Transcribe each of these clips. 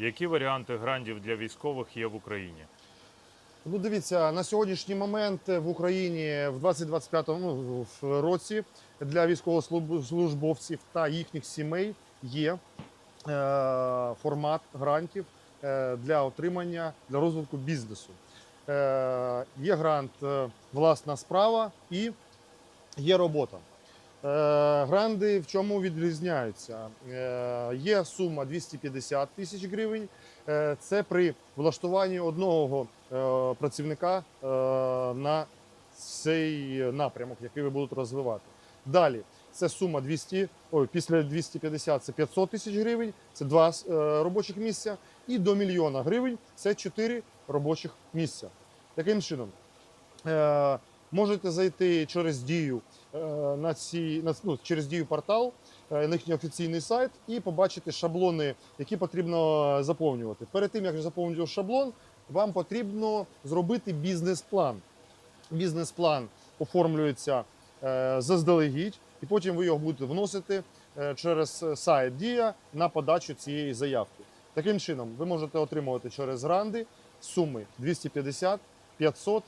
Які варіанти грантів для військових є в Україні? Ну, дивіться, на сьогоднішній момент в Україні в 2025 ну, році для військовослужбовців та їхніх сімей є е, формат грантів е, для отримання для розвитку бізнесу. Е, є грант е, власна справа і є робота. Е, Гранди в чому відрізняються? Е, Є сума 250 тисяч гривень. Е, Це при влаштуванні одного працівника на цей напрямок, який ви будете розвивати. Далі це сума 200, ой, після 250 це 500 тисяч гривень, це два робочих місця. І до мільйона гривень це 4 робочих місця. Таким чином, можете зайти через дію е, на ці на, ну, через дію портал, е, на їхній офіційний сайт, і побачити шаблони, які потрібно заповнювати. Перед тим як заповнювати шаблон, вам потрібно зробити бізнес-план. Бізнес-план оформлюється е, заздалегідь, і потім ви його будете вносити через сайт Дія на подачу цієї заявки. Таким чином, ви можете отримувати через гранди суми 250, 500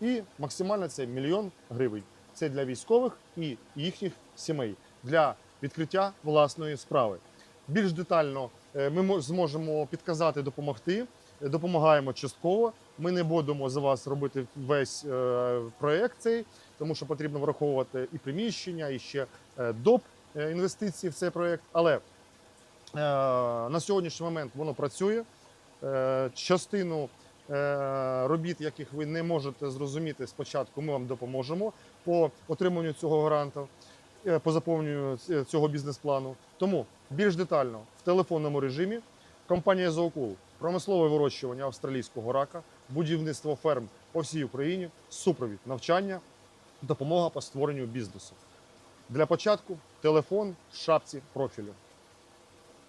і максимально це мільйон гривень. Це для військових і їхніх сімей для відкриття власної справи. Більш детально е, ми зможемо підказати, допомогти. Допомагаємо частково. Ми не будемо за вас робити весь е, проект цей, тому що потрібно враховувати і приміщення, і ще е, доп інвестицій в цей проект. Але на сьогоднішній момент воно працює. Частину робіт, яких ви не можете зрозуміти спочатку, ми вам допоможемо по отриманню цього гранту, е, по заповненню цього бізнес-плану. Тому більш детально в телефонному режимі компанія Зоокул, промислове вирощування австралійського рака, будівництво ферм по всій Україні, супровід навчання, допомога по створенню бізнесу. Для початку телефон в шапці профілю.